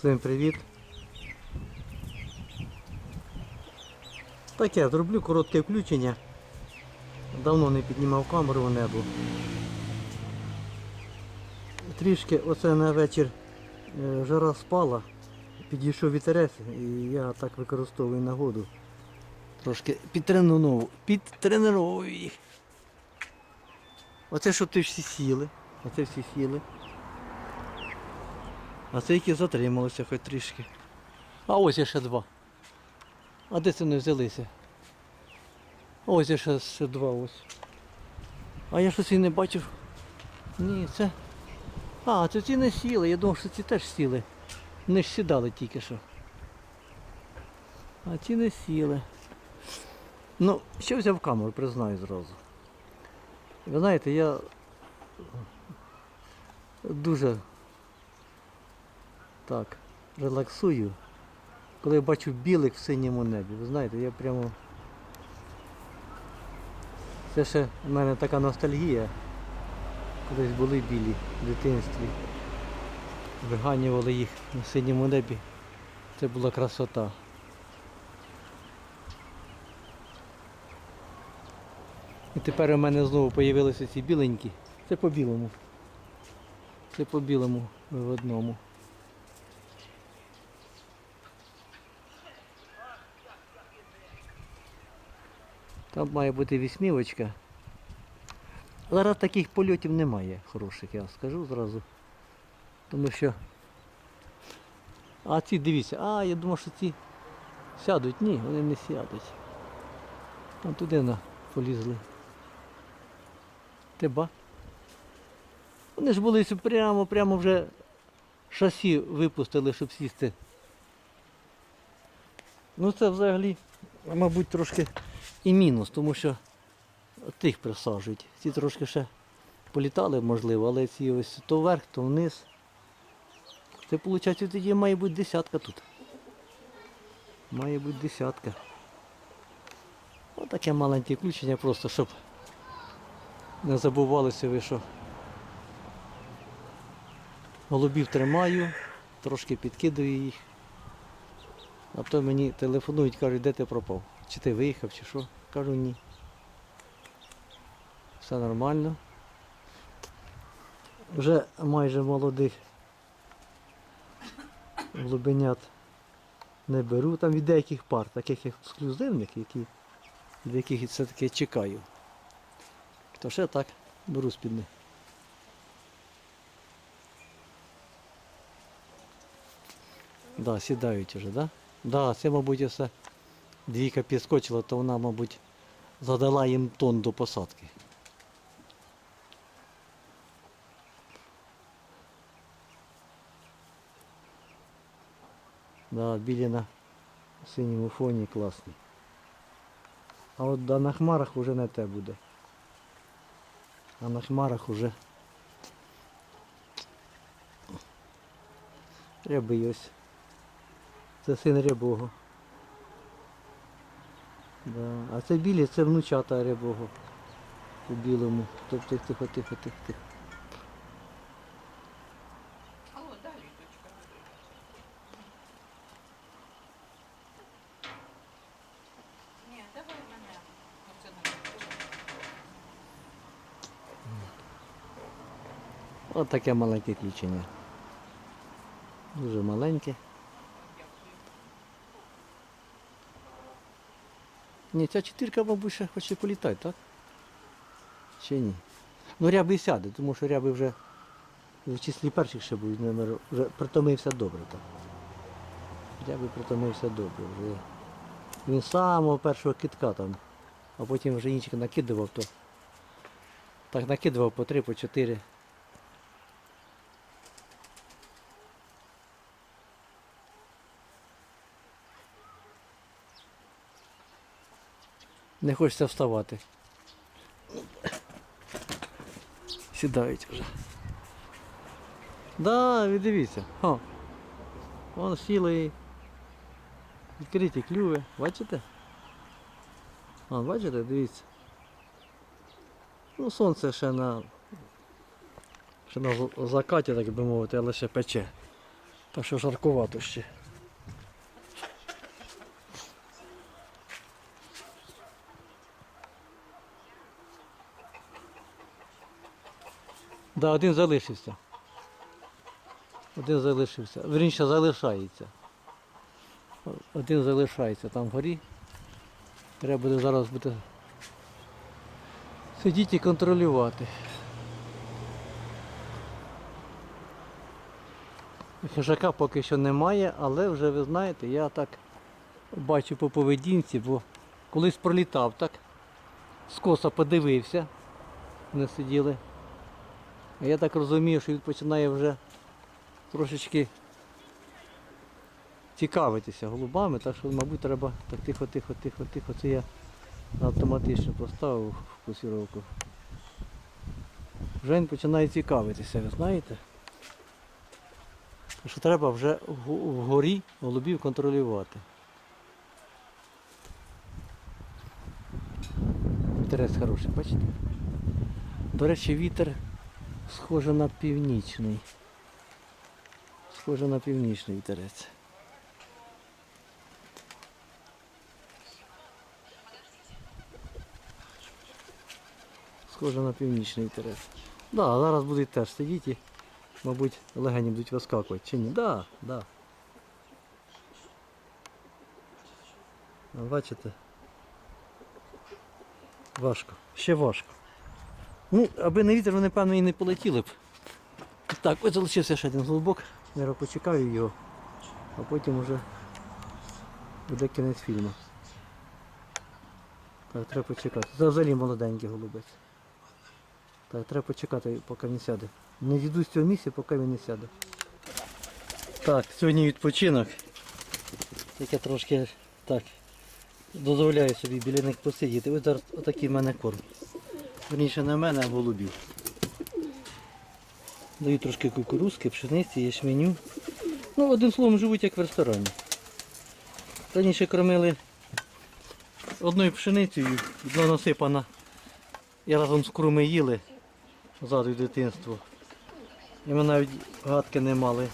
Всім привіт. Таке, зроблю коротке включення. Давно не піднімав камеру в небо. Трішки оце на вечір е, жара спала, підійшов вітерець і я так використовую нагоду. Трошки підтреную, підтреную їх. Оце щоб ти всі сіли. Оце всі сіли. А це які затрималися хоч трішки. А ось є ще два. А де це вони взялися? Ось є ще, ще два ось. А я щось і не бачив. Ні, це. А, це ці не сіли, я думав, що ці теж сіли. Вони ж сідали тільки що. А ці не сіли. Ну, що взяв камеру, признаю зразу. Ви знаєте, я дуже так, релаксую, коли я бачу білих в синьому небі. Ви знаєте, я прямо. Це ще в мене така ностальгія. Колись були білі в дитинстві. Виганювали їх на синьому небі. Це була красота. І тепер у мене знову з'явилися ці біленькі. Це по білому. Це по білому виводному. Там має бути вісьмівочка. Зараз таких польотів немає хороших, я скажу зразу. Тому що. А ці дивіться, а я думав, що ці сядуть. Ні, вони не сядуть. Там туди на полізли. Ти ба? Вони ж були прямо, прямо вже шасі випустили, щоб сісти. Ну це взагалі, мабуть, трошки і мінус, тому що тих присаджують. Ці трошки ще політали, можливо, але ці ось то вверх, то вниз. Це виходить, тоді має бути десятка тут. Має бути десятка. Отаке маленьке включення просто, щоб не забувалися ви, що голубів тримаю, трошки підкидаю їх. А потім мені телефонують, кажуть, де ти пропав? Чи ти виїхав, чи що? Кажу ні. Все нормально. Вже майже молодих глибинят не беру. Там від деяких пар, таких ексклюзивних, які, від яких все-таки чекаю. То ще так беру з-під. Да, сідають вже, да? Да, це, мабуть, все двійка підскочила, то вона, мабуть, задала їм тон до посадки. Да, білі на синьому фоні класні. А от да, на хмарах вже не те буде. А на хмарах уже ряби ось. Це син рябого. Да. А це білі, це внучата рябого. У білому. Тобто тихо, тихо, тихо, тихо. От таке маленьке включення. Дуже маленьке. Ні, ця чотирка, мабуть, ще хоче політати, так? Чи ні? Ну ряби сяде, тому що ряби вже в числі перших ще будуть номер. Вже притомився добре так. Ряби притомився добре. Вже. Він самого першого китка там, а потім вже інших накидував, то так накидував по три, по чотири. Не хочеться вставати. Сідають вже. Да, дивіться. О. Вон сіли. Відкриті клюви. Бачите? Вон, бачите, дивіться. Ну, сонце ще на ще на закаті, так би мовити, але ще пече. Так що жаркувато ще. Да, один залишився. Один залишився. Верніше залишається. Один залишається там вгорі. Треба буде зараз буде сидіти і контролювати. Хижака поки що немає, але вже ви знаєте, я так бачу по поведінці, бо колись пролітав так, скоса подивився, вони сиділи. Я так розумію, що він починає вже трошечки цікавитися голубами, так що, мабуть, треба так тихо, тихо, тихо, тихо. Це я автоматично поставив фокусировку. Вже він починає цікавитися, ви знаєте? Що треба вже вгорі голубів контролювати. Інтерес хороший, бачите? До речі, вітер схоже на північний. Схоже на північний вітерець. Схоже на північний вітерець. Да, зараз будуть теж сидіти, мабуть, легені будуть вискакувати. Чи ні? Да, да. Бачите? Важко. Ще важко. Ну, аби не вітер, вони, певно, і не полетіли б. Так, ось залишився ще один голубок. Я почекаю його, а потім вже буде кінець фільму. Так, треба почекати. Це взагалі молоденький голубець. Так, треба почекати, поки він сяде. Не зійду з цього місця, поки він не сяде. Так, сьогодні відпочинок. Як я трошки так дозволяю собі біля них посидіти. Ось зараз отакий в мене корм. Верніше не мене, а голубів. Даю трошки кукурузки, пшениці, ячменю. Ну, одним словом, живуть як в ресторані. Раніше кормили одною пшеницею, одна насипана. І разом з курми їли ззаду дитинство. І ми навіть гадки не мали.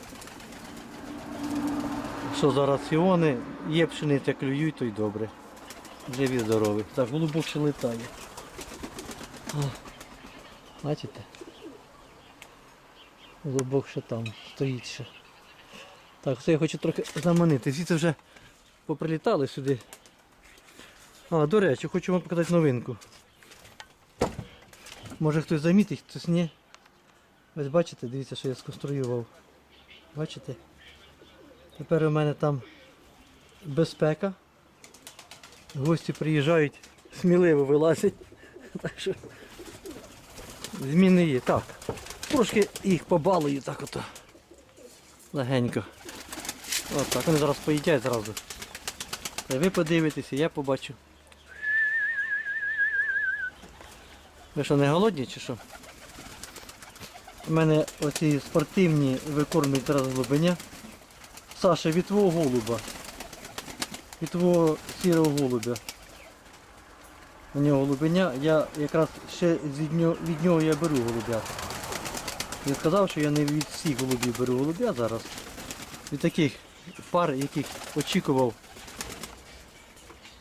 Що зараз іони, є пшениця, клюють, то й добре. Живі здорові. Так, голубок ще летає. О, бачите? Голубок ще там стоїть ще. Так, це я хочу трохи заманити. Це вже поприлітали сюди. А, до речі, хочу вам показати новинку. Може хтось замітить, хтось ні. Ось бачите, дивіться, що я сконструював. Бачите? Тепер у мене там безпека. Гості приїжджають, сміливо вилазять. Так що зміни є. Так. Трошки їх побалую так ото. Легенько. От так. Вони зараз поїдять зразу. Та ви подивитеся, я побачу. Ви що, не голодні чи що? У мене оці спортивні викормують зараз голубеня. Саша, від твого голуба. Від твого сірого голубя. У нього голубеня, я якраз ще від нього, від нього я беру голубя. Він сказав, що я не від всіх голубів беру голубя зараз. Від таких пар, яких очікував.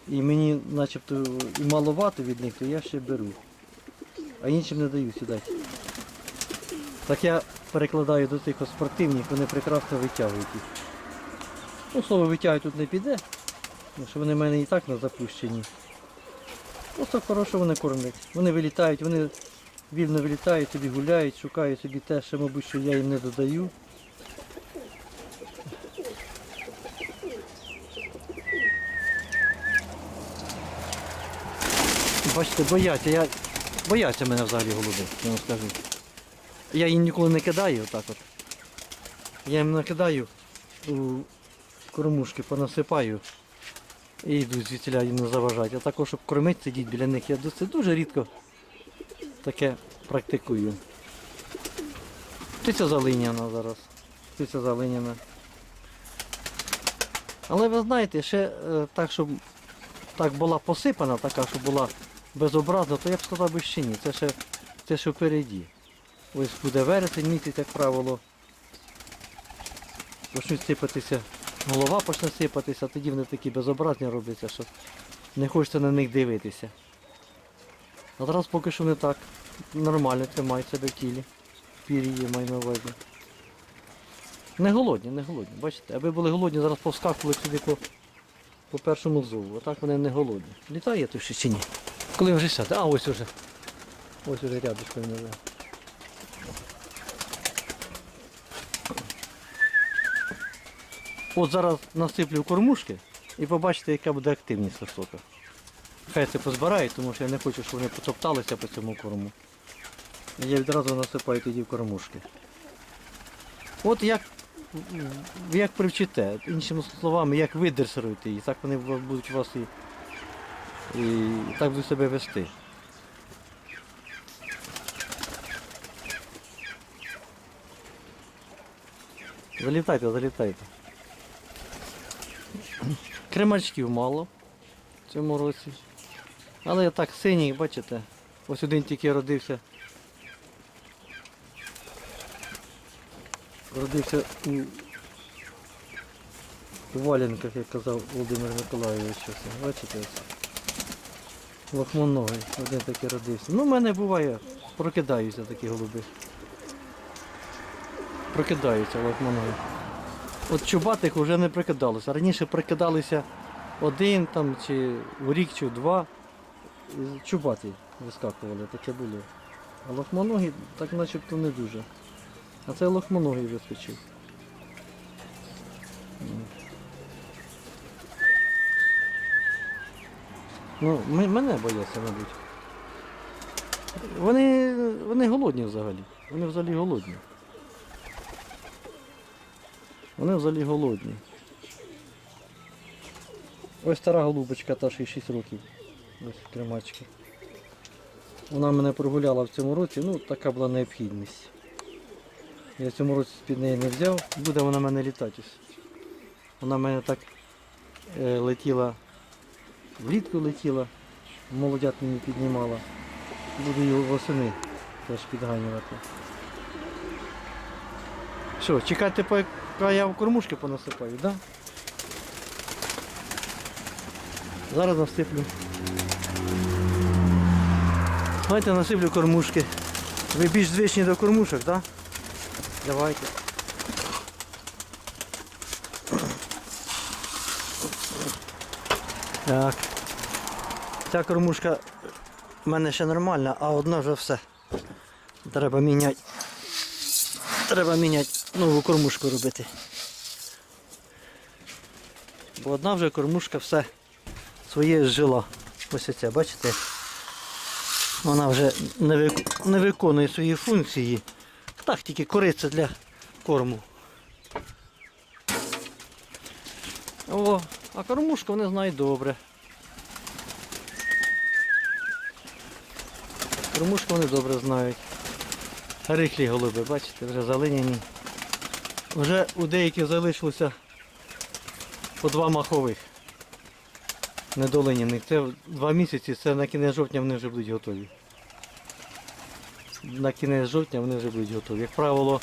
І мені начебто і маловато від них, то я ще беру. А іншим не даю сідати. Так я перекладаю до тих спортивних, вони прекрасно витягують їх. Ну, слово витягують тут не піде, тому що вони в мене і так на запущенні. Просто хорошо вони кормлять. Вони вилітають, вони вільно вилітають, собі гуляють, шукають собі те, що, мабуть, що я їм не додаю. Бачите, бояться, я... бояться мене взагалі голуби, я вам скажу. Я їм ніколи не кидаю отак от. Я їм накидаю у кормушки, понасипаю і йдуть звідсіля їм не заважать. А також, щоб кормити, сидіти біля них, я досить дуже рідко таке практикую. Птиця залиняна зараз. Птиця залиняна. Але ви знаєте, ще е, так, щоб так була посипана, така, щоб була безобразна, то я б сказав би ще ні. Це ще, це ще впереді. Ось буде вересень місяць, як правило. почнуть сипатися, голова почне сипатися, тоді вони такі безобразні робляться, що не хочеться на них дивитися. А зараз поки що не так. Нормально тримають себе в тілі. Пір'ї маю на увазі. Не голодні, не голодні. Бачите, аби були голодні, зараз повскакували сюди по, по першому зову. А так вони не голодні. Літає той ще чи ні? Коли вже сяде? А ось уже. Ось уже рядочком не вже. От зараз насиплю кормушки і побачите, яка буде активність висока. Хай це позбирають, тому що я не хочу, щоб вони потопталися по цьому корму. Я відразу насипаю тоді в кормушки. От як, як привчите, іншими словами, як ви дресируєте її, так вони будуть вас і, і так будуть себе вести. Залітайте, залітайте. Кремачків мало в цьому році. Але так синій, бачите, ось один тільки родився. Родився у, у валенках, як казав Володимир Миколайович. Бачите? Лохмоногий, один такий родився. Ну, в мене буває, прокидаються такі голуби. Прокидаються лохмоноги. От чубатих вже не прикидалося. Раніше прикидалися один там, чи в рік, чи два. І Чубаті вискакували, таке було. А лохмоногі так начебто не дуже. А це лохмоногий вискочив. Ну, мене бояться, мабуть. Вони, вони голодні взагалі. Вони взагалі голодні. Вони взагалі голодні. Ось стара голубочка, та їй 6 років. Ось кремачка. Вона мене прогуляла в цьому році, ну така була необхідність. Я в цьому році з-під неї не взяв, буде вона мене літати. Вона в мене так е, летіла, влітку летіла, молодят мені піднімала. Буду її восени теж підганювати. Що, чекати, поки я в кормушки понасипаю, так? Да? Зараз насиплю. Давайте насиплю кормушки. Ви більш звичні до кормушок, так? Да? Давайте. Так. Ця кормушка в мене ще нормальна, а одна вже все. Треба міняти. Треба міняти нову кормушку робити. Бо одна вже кормушка все своє зжила. Ось оця, бачите? Вона вже не, вик... не виконує свої функції. Так, тільки кориться для корму. О, а кормушку вони знають добре. Кормушку вони добре знають. Рихлі голуби, бачите, вже залиняні. Вже у деяких залишилося по два махових. Недолиняних. Це два місяці, це на кінець жовтня вони вже будуть готові. На кінець жовтня вони вже будуть готові. Як правило,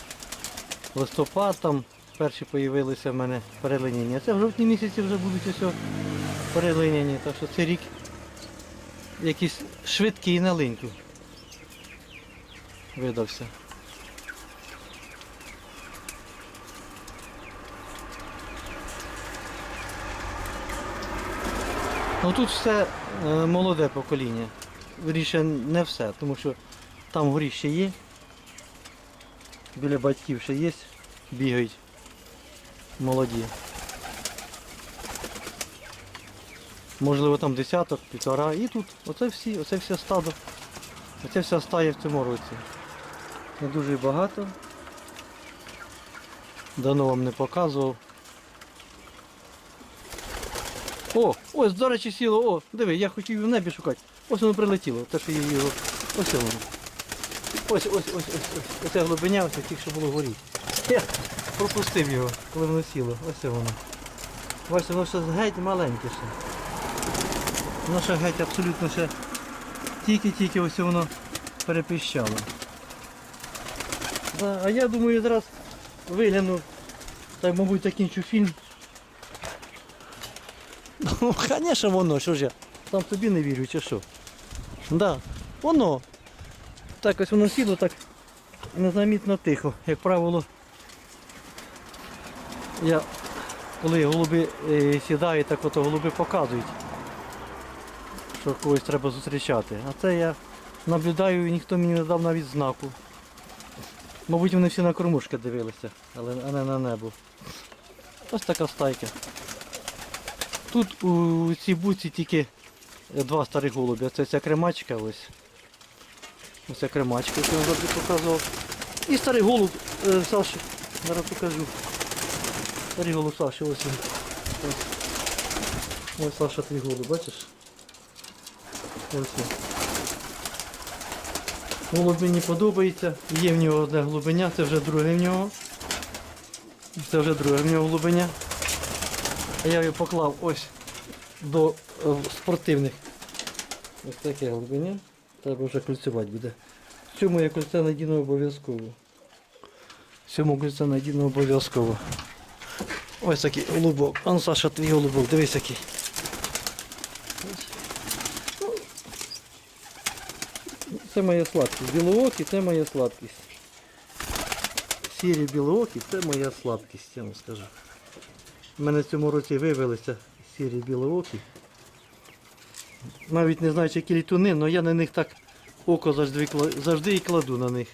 листопад там перші появилися в мене перелиняні. Це в жовтні місяці вже будуть ось перелиняні. Так що цей рік якийсь швидкий і наленький видався. Ну тут все е, молоде покоління. Вірніше не все, тому що там вгорі ще є. Біля батьків ще є, бігають молоді. Можливо там десяток, півтора. І тут оце всі, оце все стадо. Оце вся стая в цьому році. Не дуже багато. Давно вам не показував. О, ось, до речі, сіло, о, диви, я хотів її в небі шукати. Ось воно прилетіло, те, що я його. Ось воно. Ось, ось, ось, ось, ось. Оце глибиня, ось тільки що було вгорі. Я пропустив його, коли воно сіло. Ось воно. Бачите, воно ще геть маленьке ще. Воно ще геть абсолютно ще тільки-тільки ось воно перепіщало. А я думаю, зараз вигляну Так, мабуть, закінчу фільм. Ну, звісно, воно, що ж я. Сам тобі не вірю, чи що? Да, воно. Так ось воно сіло так незамітно тихо. Як правило, я коли голуби е, сідають, так ото голуби показують, що когось треба зустрічати. А це я наблюдаю і ніхто мені не дав навіть знаку. Мабуть, вони всі на кормушки дивилися, але а не на небо. Ось така стайка. Тут у цій буці тільки два старих голубі. Це ця кремачка ось. Ця кремачка, яку я завжди показував. І старий голуб е, Саші. Зараз покажу. Старий голуб Саші, ось він. Ось, ось Саша твій голуб, бачиш? Ось він. Голуб мені подобається. Є в нього одне глибиня, це вже друге в нього. Це вже друге в нього глибиня. А я його поклав ось до е, спортивних. Ось таке глибиня. Треба вже кольцювати буде. Цьому я кольце надіну обов'язково. Цьому кольце надіну обов'язково. Ось такий голубок. Ан Саша, твій голубок, дивись який. Це моя сладкість. Білоокі це моя сладкість. Сірі білоокі це моя слабкість, я вам скажу. У мене в цьому році вивелися сірі білоокі. Навіть не знаю, чи які літуни, але я на них так око завжди, завжди і кладу на них.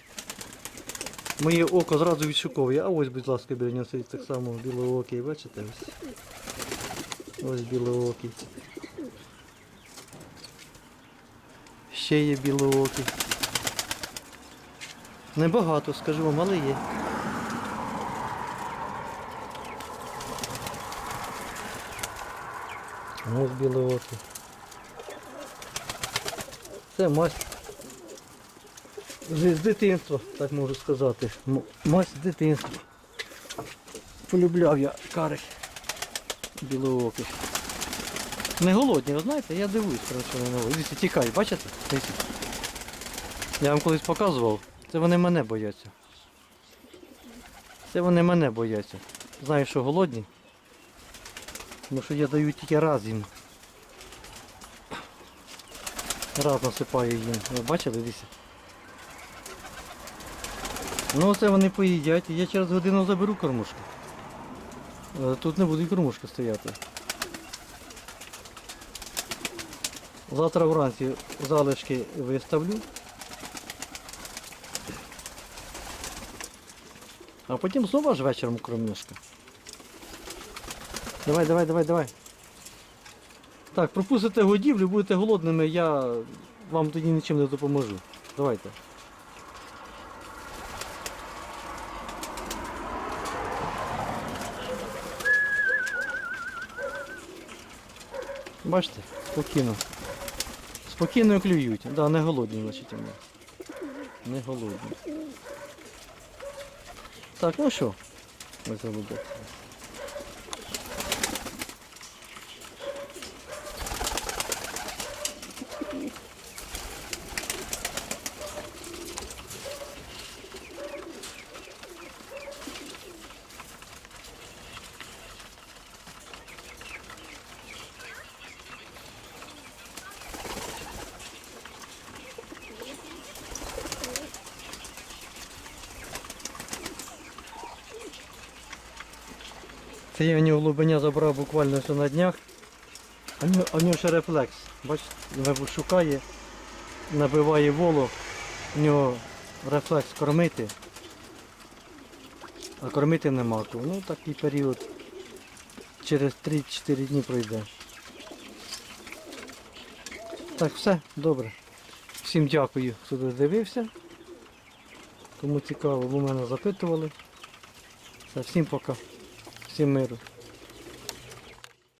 Моє око зразу відшуковує. А ось, будь ласка, біля сидить так само білоокий, бачите? Ось, ось білоокий. Ще є білоокий. Небагато, скажу вам, але є. Ось білоокий. Це мазь з дитинства, так можу сказати. Мазь з дитинства. Полюбляв я карих білооких. Не голодні, ви знаєте, я дивуюсь, вони не голодні. Дивіться, тікають, бачите? Я вам колись показував, це вони мене бояться. Це вони мене бояться. Знаю, що голодні. Тому що я даю тільки раз їм. Раз насипаю їм. Ви бачили, дивіться? Ну це вони поїдять, і я через годину заберу кормушку. Е, Тут не буде кормушки стояти. Завтра вранці залишки виставлю. А потім знову аж вечором кормушка. Давай, давай, давай, давай. Так, пропустите годівлю, будете голодними, я вам тоді нічим не допоможу. Давайте. Бачите, спокійно. Спокійно клюють. Да, не голодні, значить вони. Не голодні. Так, ну що? Ось голубок. Це я в нього глибиня забрав буквально все на днях. А в нього, в нього ще рефлекс. Бачите, шукає, набиває воло, в нього рефлекс кормити. А кормити нема. Ну такий період через 3-4 дні пройде. Так, все, добре. Всім дякую, хто додивився. Кому цікаво, ви мене запитували. Все, всім пока. Всім миру.